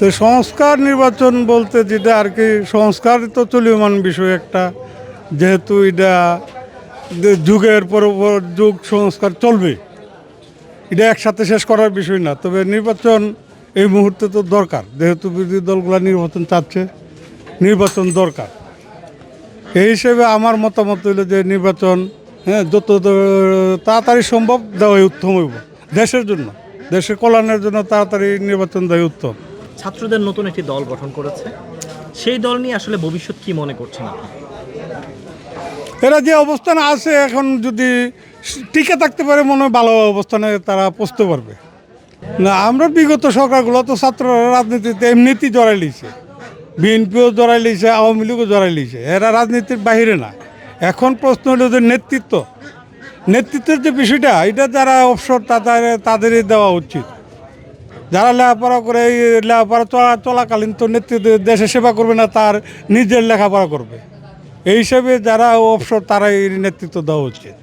তো সংস্কার নির্বাচন বলতে যেটা আর কি, সংস্কার তো চলমান বিষয় একটা। যেহেতু এটা যুগের পর যুগ সংস্কার চলবে। এটা একসাথে শেষ করার বিষয় না, তবে নির্বাচন এই মুহূর্তে তো দরকার। যেহেতু বিরোধী দলগুলো নির্বাচন চাচ্ছে, নির্বাচন দরকার। এই হিসেবে আমার মতামত হইল যে নির্বাচন হ্যাঁ যত তাড়াতাড়ি সম্ভব দেওয়াই উত্তম হইব। দেশের জন্য, দেশের কল্যাণের জন্য তাড়াতাড়ি নির্বাচন দেওয়াই উত্তম। ছাত্রদের নতুন একটি দল গঠন করেছে। সেই দল নিয়ে আসলে ভবিষ্যৎ কি মনে করছেন আপনি? এরা যে অবস্থান আছে, এখন যদি টিকে থাকতে পারে, মনে হয় ভালো অবস্থানে তারা পৌঁছতে পারবে। না, আমরা বিগত সরকারগুলো তো ছাত্ররা রাজনীতিতে এমনিতেই জড়াই লিছে। বিএনপিও জড়াই লিছে, আওয়ামী লীগও জড়াই লিছে। এরা রাজনীতির বাহিরে না। এখন প্রশ্ন হলো যে নেতৃত্ব। নেতৃত্বের যে বিষয়টা, এটা যারা অবসর তাদের তাদেরই দেওয়া উচিত। যারা লেখাপড়া করে, এই লেখাপড়া চলা, চলাকালীন তো নেতৃত্ব দেশে সেবা করবে না, তার নিজের লেখাপড়া করবে। এই হিসেবে যারা অবসর তারা এই নেতৃত্ব দেওয়া উচিত।